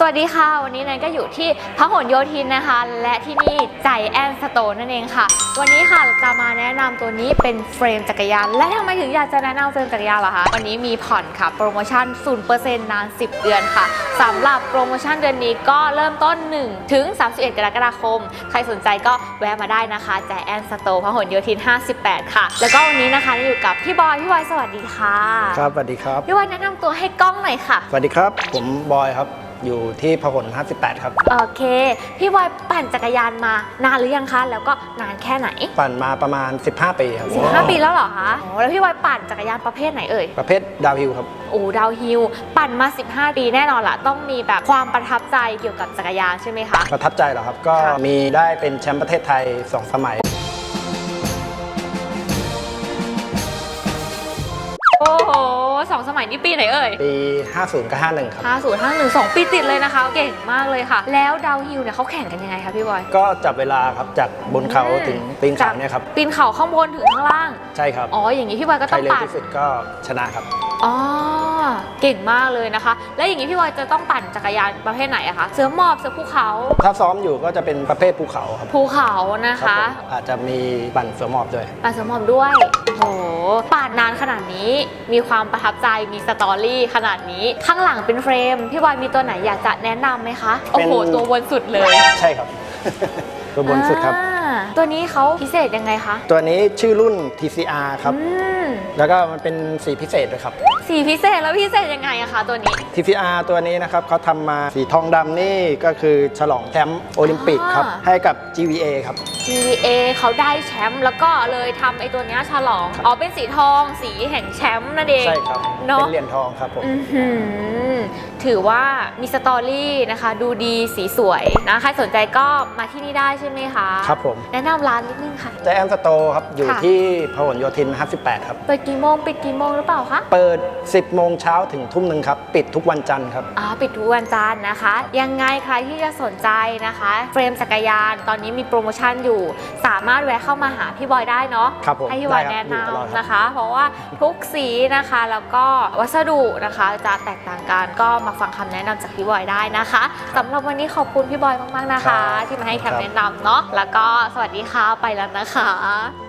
สวัสดีค่ะ วันนี้แนนก็อยู่ที่พหลโยธินนะคะ และที่นี่ใจแอนสโตนนั่นเองค่ะ วันนี้ค่ะจะมาแนะนำตัวนี้เป็นเฟรมจักรยาน และทำไมถึงอยากจะแนะนำเฟรมจักรยานเหรอคะ วันนี้มีผ่อนค่ะ โปรโมชั่น 0%นาน 10 เดือนค่ะสำหรับโปรโมชั่นเดือนนี้ก็เริ่มต้น 1 ถึง 31 กรกฎาคม ใครสนใจก็แวะมาได้นะคะใจแอนสโตพหลโยธิน 58 ค่ะ แล้วก็วันนี้นะคะอยู่กับพี่บอยพี่บอยสวัสดีค่ะ ครับสวัสดีครับพี่บอยแนะนำตัวให้กล้องหน่อยค่ะ สวัสดีครับ ผมบอยครับ อยู่ที่พหล58 ครับ โอเค พี่บอยปั่นจักรยานมานานหรือยังคะ แล้วก็นานแค่ไหน ปั่นมาประมาณ 15 ปีครับ15 ปีแล้วเหรอคะอ๋อแล้วพี่บอยปั่นจักรยานประเภทไหนเอ่ย ประเภทดาวฮิลครับ โอ้ดาวฮิลปั่นมา 15 ปีแน่นอนล่ะต้องมีแบบความประทับใจเกี่ยวกับจักรยานใช่ไหมคะ ประทับใจเหรอครับ ก็ค่ะมีได้เป็นแชมป์ประเทศไทย 2 สมัยโอ้โห สองสมัยนี้ปีไหนเอ่ย ปี 50 กับ 51 ครับ 50 51 2 ปีติดเลยนะคะ เก่งมากเลยค่ะ แล้วดาวฮิลเนี่ยเขาแข่งกันยังไงคะพี่บอย ก็จับเวลาครับจากบนเขาอืมถึงตีนเขาเนี่ยครับ ปีนเขาข้างบนถึงข้างล่าง ใช่ครับ อ๋อ อย่างนี้พี่บอยก็ใครต้องเร็วปั่น ที่สุดก็ชนะครับ อ๋อ เก่งมากเลยนะคะ แล้วอย่างนี้พี่บอยจะต้องปั่นจักรยานประเภทไหนอะคะ เสือหมอบ เสือภูเขา ถ้าซ้อมอยู่ก็จะเป็นประเภทภูเขาครับภูเขานะครัคะผมอาจจะมีปั่นเสือหมอบด้วย ปั่นเสือหมอบด้วย โอ้โห ปั่นนานข นาดนี้มีความประทับใจมีสตอรี่ขนาดนี้ข้างหลังเป็นเฟรมพี่บอยมีตัวไหนอยากจะแนะนำไหมคะโอ้โหเป็นตัวบนสุดเลยใช่ครับ ตัวบนสุดครับอ่าตัวนี้เขาพิเศษยังไงคะ ตัวนี้ชื่อรุ่น TCR ครับอืมแล้วก็มันเป็นสีพิเศษด้วยครับ สีพิเศษแล้วพิเศษยังไงอะคะตัวนี้ TCR ตัวนี้นะครับเขาทำมาสีทองดำนี่ก็คือฉลองแชมป์โอลิมปิกครับ อ่า ให้กับ GVA ครับ GVA เขาได้แชมป์แล้วก็เลยทำไอ้ตัวเนี้ยฉลอง อ๋อเป็นสีทองสีแห่งแชมป์นั่นเองใช่ครับ เนาะเป็นเหรียญทองครับผม อื้อหือถือว่ามีสตอรี่นะคะ ดูดีสีสวยนะใครสนใจก็มาที่นี่ได้ใช่ไหมคะครับผม แนะนำร้านนิดนึงค่ะ ใจแอนสโตครับ อยู่ค่ะ ที่พหลโยธิน 58 ครับ เปิดกี่โมงปิดกี่โมงหรือเปล่าคะ เปิด 10 โมงเช้าถึงทุ่มหนึ่งครับ ปิดทุกวันจันทร์ครับ อ๋อปิดทุกวันจันทร์นะคะ ยังไงใครที่จะสนใจนะคะ เฟรมจักรยานตอนนี้มีโปรโมชั่นอยู่ สามารถแวะเข้ามาหาพี่บอยได้เนาะครับผมให้พี่บอยได้แนะครับอยู่ตลอดครับ นำนะคะ เพราะว่าทุกสีนะคะแล้วก็วัสดุนะคะจะแตกต่างกันก็มาฟังคำแนะนำจากพี่บอยได้นะคะสำหรับวันนี้ขอบคุณพี่บอยมากๆนะคะ ที่มาให้คำแนะนำเนาะแล้วก็สวัสดีค่ะไปแล้วนะคะ